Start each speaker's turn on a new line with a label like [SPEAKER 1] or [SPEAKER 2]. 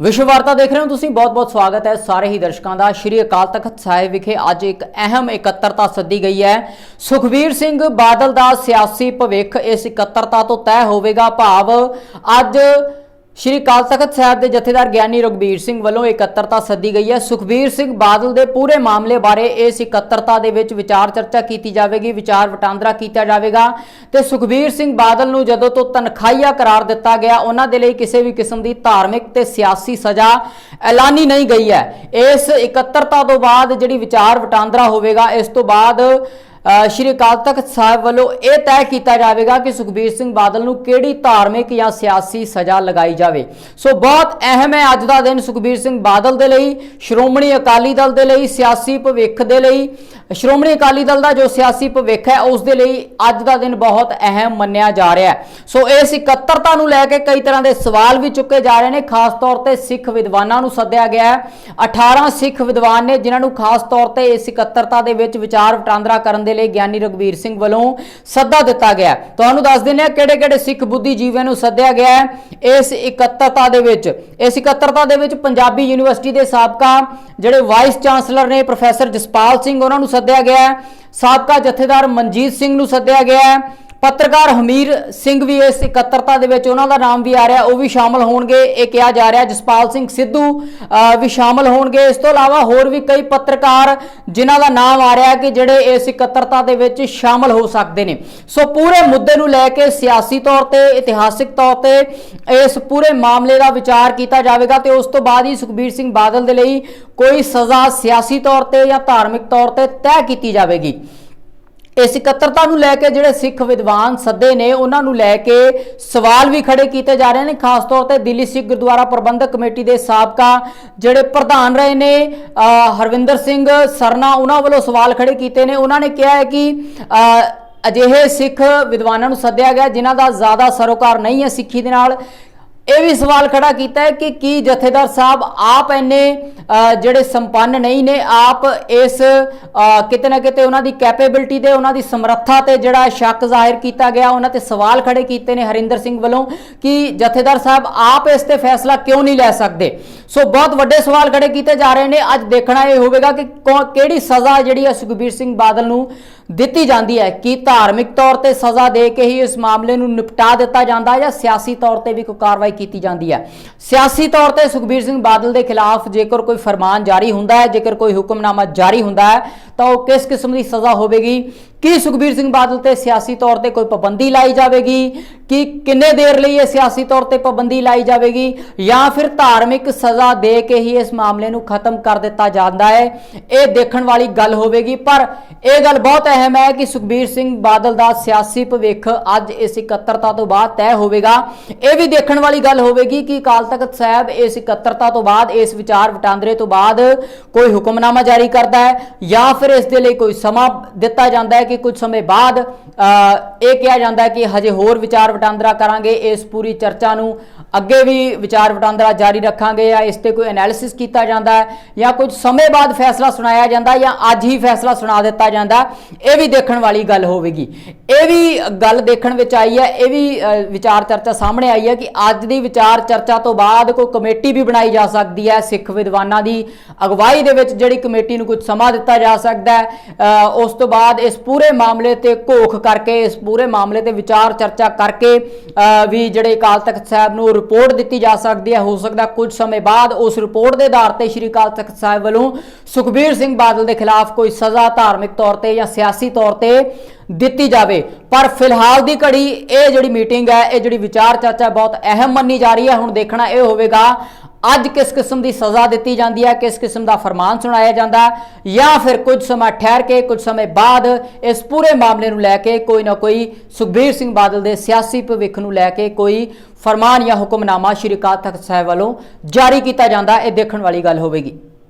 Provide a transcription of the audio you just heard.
[SPEAKER 1] ਵਿਸ਼ਵ ਵਾਰਤਾ ਦੇਖ ਰਹੇ ਹੋ ਤੁਸੀਂ। ਬਹੁਤ-ਬਹੁਤ ਸਵਾਗਤ ਹੈ ਸਾਰੇ ਹੀ ਦਰਸ਼ਕਾਂ ਦਾ। ਸ਼੍ਰੀ ਅਕਾਲ ਤਖਤ ਸਾਹਿਬ ਵਿਖੇ ਅੱਜ ਇੱਕ ਅਹਿਮ ਇਕੱਤਰਤਾ ਸੱਦੀ ਗਈ ਹੈ। ਸੁਖਬੀਰ ਸਿੰਘ ਬਾਦਲ ਦਾ ਸਿਆਸੀ ਭਵਿੱਖ ਇਸ ਇਕੱਤਰਤਾ ਤੋਂ ਤੈਅ ਹੋਵੇਗਾ ਭਾਵ ਅੱਜ ਸ਼੍ਰੀ ਅਕਾਲ ਤਖਤ ਸਾਹਿਬ ਦੇ ਜਥੇਦਾਰ ਗਿਆਨੀ ਰਗਬੀਰ ਸਿੰਘ ਵੱਲੋਂ ਇਕੱਤਰਤਾ ਸੱਦੀ ਗਈ ਹੈ। ਸੁਖਬੀਰ ਸਿੰਘ ਬਾਦਲ ਦੇ ਪੂਰੇ ਮਾਮਲੇ ਬਾਰੇ ਇਸ ਇਕੱਤਰਤਾ ਦੇ ਵਿੱਚ ਵਿਚਾਰ ਚਰਚਾ ਕੀਤੀ ਜਾਵੇਗੀ, ਵਿਚਾਰ ਵਟਾਂਦਰਾ ਕੀਤਾ ਜਾਵੇਗਾ ਤੇ ਸੁਖਬੀਰ ਸਿੰਘ ਬਾਦਲ ਨੂੰ ਜਦੋਂ ਤੋਂ ਤਨਖਾਹੀਆ ਕਰਾਰ ਦਿੱਤਾ ਗਿਆ, ਉਹਨਾਂ ਦੇ ਲਈ ਕਿਸੇ ਵੀ ਕਿਸਮ ਦੀ ਧਾਰਮਿਕ ਤੇ ਸਿਆਸੀ ਸਜ਼ਾ ਐਲਾਨੀ ਨਹੀਂ ਗਈ ਹੈ। ਇਸ ਇਕੱਤਰਤਾ ਤੋਂ ਬਾਅਦ ਜਿਹੜੀ ਵਿਚਾਰ ਵਟਾਂਦਰਾ ਹੋਵੇਗਾ, ਇਸ ਤੋਂ ਬਾਅਦ ਸ਼੍ਰੀ ਅਕਾਲ ਤਖਤ ਸਾਹਿਬ ਵੱਲੋਂ ਇਹ ਤੈਅ ਕੀਤਾ ਜਾਵੇਗਾ ਕਿ ਸੁਖਬੀਰ ਸਿੰਘ ਬਾਦਲ ਨੂੰ ਕਿਹੜੀ ਧਾਰਮਿਕ ਜਾਂ ਸਿਆਸੀ ਸਜ਼ਾ ਲਗਾਈ ਜਾਵੇ। ਸੋ ਬਹੁਤ ਅਹਿਮ ਹੈ ਅੱਜ ਦਾ ਦਿਨ ਸੁਖਬੀਰ ਸਿੰਘ ਬਾਦਲ ਦੇ ਲਈ, ਸ਼੍ਰੋਮਣੀ ਅਕਾਲੀ ਦਲ ਦੇ ਲਈ, ਸਿਆਸੀ ਭਵਿੱਖ ਦੇ ਲਈ। ਸ਼੍ਰੋਮਣੀ ਅਕਾਲੀ ਦਲ ਦਾ ਜੋ ਸਿਆਸੀ ਭਵਿੱਖ ਹੈ, ਉਸ ਦੇ ਲਈ ਅੱਜ ਦਾ ਦਿਨ ਬਹੁਤ ਅਹਿਮ ਮੰਨਿਆ ਜਾ ਰਿਹਾ ਹੈ। ਸੋ ਇਸ ਇਕੱਤਰਤਾ ਨੂੰ ਲੈ ਕੇ ਕਈ ਤਰ੍ਹਾਂ ਦੇ ਸਵਾਲ ਵੀ ਚੁੱਕੇ ਜਾ ਰਹੇ ਨੇ, ਖਾਸ ਤੌਰ ਤੇ ਸਿੱਖ ਵਿਦਵਾਨਾਂ ਨੂੰ ਸੱਦਿਆ ਗਿਆ ਹੈ। 18 ਸਿੱਖ ਵਿਦਵਾਨ ਨੇ ਜਿਨ੍ਹਾਂ ਨੂੰ ਖਾਸ ਤੌਰ ਤੇ ਇਸ ਇਕੱਤਰਤਾ ਦੇ ਵਿੱਚ ਵਿਚਾਰ ਵਟਾਂਦਰਾ ਕਰਨ ਦੇ ਲਈ ਗਿਆਨੀ ਰਗਵੀਰ ਸਿੰਘ ਵੱਲੋਂ ਸੱਦਾ ਦਿੱਤਾ ਗਿਆ ਤੁਹਾਨੂੰ ਦੱਸ ਦਿੰਦੇ ਹਾਂ ਕਿਹੜੇ ਕਿਹੜੇ ਸਿੱਖ ਬੁੱਧੀਜੀਵੀਆਂ ਨੂੰ ਸੱਦਿਆ ਗਿਆ ਇਸ ਇਕੱਤਰਤਾ ਦੇ ਵਿੱਚ, ਇਸ ਇਕੱਤਰਤਾ ਦੇ ਵਿੱਚ ਪੰਜਾਬੀ ਯੂਨੀਵਰਸਿਟੀ ਦੇ ਸਾਬਕਾ ਜਿਹੜੇ ਵਾਈਸ ਚਾਂਸਲਰ ਨੇ ਪ੍ਰੋਫੈਸਰ ਜਸਪਾਲ ਸਿੰਘ ਉਹਨਾਂ ਨੂੰ ਸੱਦਿਆ ਗਿਆ ਸਾਬਕਾ ਜਥੇਦਾਰ ਮਨਜੀਤ ਸਿੰਘ ਨੂੰ ਸੱਦਿਆ ਗਿਆ ਪੱਤਰਕਾਰ ਹਮੀਰ ਸਿੰਘ ਵੀ ਇਸ ਇਕੱਤਰਤਾ ਦੇ ਵਿੱਚ ਉਹਨਾਂ ਦਾ ਨਾਮ ਵੀ ਆ ਰਿਹਾ, ਉਹ ਵੀ ਸ਼ਾਮਲ ਹੋਣਗੇ, ਇਹ ਕਿਹਾ ਜਾ ਰਿਹਾ, ਜਸਪਾਲ ਸਿੰਘ ਸਿੱਧੂ ਵੀ ਸ਼ਾਮਲ ਹੋਣਗੇ। ਇਸ ਤੋਂ ਇਲਾਵਾ ਹੋਰ ਵੀ ਕਈ ਪੱਤਰਕਾਰ ਜਿਨ੍ਹਾਂ ਦਾ ਨਾਮ ਆ ਰਿਹਾ ਕਿ ਜਿਹੜੇ ਇਸ ਇਕੱਤਰਤਾ ਦੇ ਵਿੱਚ ਸ਼ਾਮਲ ਹੋ ਸਕਦੇ ਨੇ। ਸੋ ਪੂਰੇ ਮੁੱਦੇ ਨੂੰ ਲੈ ਕੇ ਸਿਆਸੀ ਤੌਰ ਤੇ, ਇਤਿਹਾਸਿਕ ਤੌਰ ਤੇ ਇਸ ਪੂਰੇ ਮਾਮਲੇ ਦਾ ਵਿਚਾਰ ਕੀਤਾ ਜਾਵੇਗਾ ਤੇ ਉਸ ਤੋਂ ਬਾਅਦ ਹੀ ਸੁਖਬੀਰ ਸਿੰਘ ਬਾਦਲ ਦੇ ਲਈ ਕੋਈ ਸਜ਼ਾ ਸਿਆਸੀ ਤੌਰ ਤੇ ਜਾਂ ਧਾਰਮਿਕ ਤੌਰ ਤੇ ਤੈਅ ਕੀਤੀ ਜਾਵੇਗੀ। ਇਸ ਇਕੱਤਰਤਾ ਨੂੰ ਲੈ ਕੇ ਜਿਹੜੇ ਸਿੱਖ ਵਿਦਵਾਨ ਸੱਦੇ ਨੇ, ਉਹਨਾਂ ਨੂੰ ਲੈ ਕੇ ਸਵਾਲ ਵੀ ਖੜੇ ਕੀਤੇ ਜਾ ਰਹੇ ਨੇ। ਖਾਸ ਤੌਰ ਤੇ ਦਿੱਲੀ ਸਿੱਖ ਗੁਰਦੁਆਰਾ ਪ੍ਰਬੰਧਕ ਕਮੇਟੀ ਦੇ ਸਾਬਕਾ ਜਿਹੜੇ ਪ੍ਰਧਾਨ ਰਹੇ ਨੇ ਹਰਵਿੰਦਰ ਸਿੰਘ ਸਰਨਾ, ਉਹਨਾਂ ਵੱਲੋਂ ਸਵਾਲ ਖੜੇ ਕੀਤੇ ਨੇ। ਉਹਨਾਂ ਨੇ ਕਿਹਾ ਹੈ ਕਿ ਅਜਿਹੇ ਸਿੱਖ ਵਿਦਵਾਨਾਂ ਨੂੰ ਸੱਦਿਆ ਗਿਆ, ਜਿਨ੍ਹਾਂ ਦਾ ਜ਼ਿਆਦਾ ਸਰੋਕਾਰ ਨਹੀਂ ਹੈ ਸਿੱਖੀ ਦੇ ਨਾਲ। ਇਹ ਵੀ ਸਵਾਲ ਖੜਾ ਕੀਤਾ ਹੈ ਕਿ ਕੀ ਜਥੇਦਾਰ ਸਾਹਿਬ ਆਪ ਇੰਨੇ ਜਿਹੜੇ ਸੰਪੰਨ ਨਹੀਂ ਨੇ, ਆਪ ਇਸ ਕਿਤੇ ਨਾ ਕਿਤੇ ਉਹਨਾਂ ਦੀ ਕੈਪੇਬਿਲਿਟੀ ਤੇ, ਉਹਨਾਂ ਦੀ ਸਮਰੱਥਾ ਤੇ ਜਿਹੜਾ ਸ਼ੱਕ ਜ਼ਾਹਿਰ ਕੀਤਾ ਗਿਆ, ਉਹਨਾਂ ਤੇ ਸਵਾਲ ਖੜੇ ਕੀਤੇ ਨੇ ਹਰਿੰਦਰ ਸਿੰਘ ਵੱਲੋਂ ਕਿ ਜਥੇਦਾਰ ਸਾਹਿਬ, ਆਪ ਇਸ ਤੇ ਫੈਸਲਾ ਕਿਉਂ ਨਹੀਂ ਲੈ ਸਕਦੇ? ਸੋ ਬਹੁਤ ਵੱਡੇ ਸਵਾਲ ਖੜੇ ਕੀਤੇ ਜਾ ਰਹੇ ਨੇ। ਅੱਜ ਦੇਖਣਾ ਇਹ ਹੋਵੇਗਾ ਕਿ ਕੌਣ- ਕਿਹੜੀ ਸਜ਼ਾ ਜਿਹੜੀ ਹੈ ਸੁਖਬੀਰ ਸਿੰਘ ਬਾਦਲ ਨੂੰ ਦਿੱਤੀ ਜਾਂਦੀ ਹੈ? ਕੀ ਧਾਰਮਿਕ ਤੌਰ ਤੇ ਸਜ਼ਾ ਦੇ ਕੇ ਹੀ ਇਸ ਮਾਮਲੇ ਨੂੰ ਨਿਪਟਾ ਦਿੱਤਾ ਜਾਂਦਾ ਹੈ ਜਾਂ ਸਿਆਸੀ ਤੌਰ ਤੇ ਵੀ ਕੋਈ ਕਾਰਵਾਈ ਕੀਤੀ ਜਾਂਦੀ ਹੈ? ਸਿਆਸੀ ਤੌਰ ਤੇ ਸੁਖਬੀਰ ਸਿੰਘ ਬਾਦਲ ਦੇ ਖਿਲਾਫ ਜੇਕਰ ਕੋਈ ਫਰਮਾਨ ਜਾਰੀ ਹੁੰਦਾ ਹੈ, ਜੇਕਰ ਕੋਈ ਹੁਕਮਨਾਮਾ ਜਾਰੀ ਹੁੰਦਾ ਹੈ, ਤਾਂ ਉਹ ਕਿਸ ਕਿਸਮ ਦੀ ਸਜ਼ਾ ਹੋਵੇਗੀ? ਕੀ ਸੁਖਬੀਰ ਸਿੰਘ ਬਾਦਲ ਤੇ ਸਿਆਸੀ ਤੌਰ ਤੇ ਕੋਈ ਪਾਬੰਦੀ ਲਾਈ ਜਾਵੇਗੀ? ਕਿ ਕਿੰਨੇ ਦੇਰ ਲਈ ਇਹ ਸਿਆਸੀ ਤੌਰ ਤੇ ਪਾਬੰਦੀ ਲਾਈ ਜਾਵੇਗੀ? ਜਾਂ ਫਿਰ ਧਾਰਮਿਕ ਸਜ਼ਾ ਦੇ ਕੇ ਹੀ ਇਸ ਮਾਮਲੇ ਨੂੰ ਖਤਮ ਕਰ ਦਿੱਤਾ ਜਾਂਦਾ ਹੈ? ਇਹ ਦੇਖਣ ਵਾਲੀ ਗੱਲ ਹੋਵੇਗੀ, ਪਰ ਇਹ ਗੱਲ ਬਹੁਤ ਅਹਿਮ ਹੈ ਕਿ ਸੁਖਬੀਰ ਸਿੰਘ ਬਾਦਲ ਦਾ ਸਿਆਸੀ ਭਵਿੱਖ ਅੱਜ ਇਸ ਇਕੱਤਰਤਾ ਤੋਂ ਬਾਅਦ ਤੈਅ ਹੋਵੇਗਾ। ਇਹ ਵੀ ਦੇਖਣ ਵਾਲੀ ਗੱਲ ਹੋਵੇਗੀ ਕਿ ਅਕਾਲ ਤਖਤ ਸਾਹਿਬ ਇਸ ਇਕੱਤਰਤਾ ਤੋਂ ਬਾਅਦ, ਇਸ ਵਿਚਾਰ ਵਟਾਂਦਰੇ ਤੋਂ ਬਾਅਦ ਕੋਈ ਹੁਕਮਨਾਮਾ ਜਾਰੀ ਕਰਦਾ ਹੈ ਜਾਂ ਫਿਰ ਇਸ ਦੇ ਲਈ ਕੋਈ ਸਮਾਂ ਦਿੱਤਾ ਜਾਂਦਾ ਹੈ ਕਿ ਕੁਝ ਸਮੇਂ ਬਾਅਦ ਅ, ਇਹ ਕਿਹਾ ਜਾਂਦਾ ਹੈ ਕਿ ਹਜੇ ਹੋਰ ਵਿਚਾਰ ਵਟਾਂਦਰਾ ਕਰਾਂਗੇ। ਇਸ ਪੂਰੀ ਚਰਚਾ ਨੂੰ ਅੱਗੇ ਵੀ ਵਿਚਾਰ ਵਟਾਂਦਰਾ ਜਾਰੀ ਰੱਖਾਂਗੇ ਜਾਂ ਇਸ ਤੇ ਕੋਈ ਐਨਾਲਿਸਿਸ ਕੀਤਾ ਜਾਂਦਾ ਹੈ ਜਾਂ ਕੁਝ ਸਮੇਂ ਬਾਅਦ ਫੈਸਲਾ ਸੁਣਾਇਆ ਜਾਂਦਾ ਜਾਂ ਅੱਜ ਹੀ ਫੈਸਲਾ ਸੁਣਾ ਦਿੱਤਾ ਜਾਂਦਾ, ਇਹ ਵੀ ਦੇਖਣ ਵਾਲੀ ਗੱਲ ਹੋਵੇਗੀ। ਇਹ ਵੀ ਗੱਲ ਦੇਖਣ ਵਿੱਚ ਆਈ ਹੈ, ਇਹ ਵੀ ਵਿਚਾਰ ਚਰਚਾ ਸਾਹਮਣੇ ਆਈ ਹੈ ਕਿ ਅੱਜ ਦੀ ਵਿਚਾਰ ਚਰਚਾ ਤੋਂ ਬਾਅਦ ਕੋਈ ਕਮੇਟੀ ਵੀ ਬਣਾਈ ਜਾ ਸਕਦੀ ਹੈ, ਸਿੱਖ ਵਿਦਵਾਨਾਂ ਦੀ ਅਗਵਾਈ ਦੇ ਵਿੱਚ ਜਿਹੜੀ ਕਮੇਟੀ ਨੂੰ ਕੁਝ ਸਮਾਂ ਦਿੱਤਾ ਜਾ ਸਕਦਾ ਹੈ ਉਸ ਤੋਂ ਬਾਅਦ ਇਸ ਪੂਰੇ ਮਾਮਲੇ ਤੇ ਘੋਖ ਕਰਕੇ, ਇਸ ਪੂਰੇ ਮਾਮਲੇ ਤੇ ਵਿਚਾਰ ਚਰਚਾ ਕਰਕੇ ਵੀ ਜਿਹੜੇ ਅਕਾਲ ਤਖਤ ਸਾਹਿਬ ਨੂੰ ਰਿਪੋਰਟ ਦਿੱਤੀ ਜਾ ਸਕਦੀ ਹੈ। ਹੋ ਸਕਦਾ ਕੁਝ ਸਮੇਂ ਬਾਅਦ ਉਸ ਰਿਪੋਰਟ ਦੇ ਆਧਾਰ ਤੇ ਸ਼੍ਰੀ ਅਕਾਲ ਤਖਤ ਸਾਹਿਬ ਵੱਲੋਂ ਸੁਖਬੀਰ ਸਿੰਘ ਬਾਦਲ ਦੇ ਖਿਲਾਫ ਕੋਈ ਸਜ਼ਾ ਧਾਰਮਿਕ ਤੌਰ ਤੇ ਜਾਂ ਸਿਆਸੀ ਤੌਰ ਤੇ ਦਿੱਤੀ ਜਾਵੇ। ਪਰ ਫਿਲਹਾਲ ਦੀ ਘੜੀ ਇਹ ਜਿਹੜੀ ਮੀਟਿੰਗ ਹੈ, ਇਹ ਜਿਹੜੀ ਵਿਚਾਰ ਚਰਚਾ ਬਹੁਤ ਅਹਿਮ ਮੰਨੀ ਜਾ ਰਹੀ ਹੈ। ਹੁਣ ਦੇਖਣਾ ਇਹ ਹੋਵੇਗਾ ਅੱਜ ਕਿਸ ਕਿਸਮ ਦੀ ਸਜ਼ਾ ਦਿੱਤੀ ਜਾਂਦੀ ਹੈ, ਕਿਸ ਕਿਸਮ ਦਾ ਫਰਮਾਨ ਸੁਣਾਇਆ ਜਾਂਦਾ ਜਾਂ ਫਿਰ ਕੁਝ ਸਮਾਂ ਠਹਿਰ ਕੇ, ਕੁਝ ਸਮੇਂ ਬਾਅਦ ਇਸ ਪੂਰੇ ਮਾਮਲੇ ਨੂੰ ਲੈ ਕੇ ਕੋਈ ਨਾ ਕੋਈ ਸੁਖਬੀਰ ਸਿੰਘ ਬਾਦਲ ਦੇ ਸਿਆਸੀ ਭਵਿੱਖ ਨੂੰ ਲੈ ਕੇ ਕੋਈ ਫਰਮਾਨ ਜਾਂ ਹੁਕਮਨਾਮਾ ਸ਼੍ਰੀ ਅਕਾਲ ਤਖਤ ਸਾਹਿਬ ਵੱਲੋਂ ਜਾਰੀ ਕੀਤਾ ਜਾਂਦਾ, ਇਹ ਦੇਖਣ ਵਾਲੀ ਗੱਲ ਹੋਵੇਗੀ।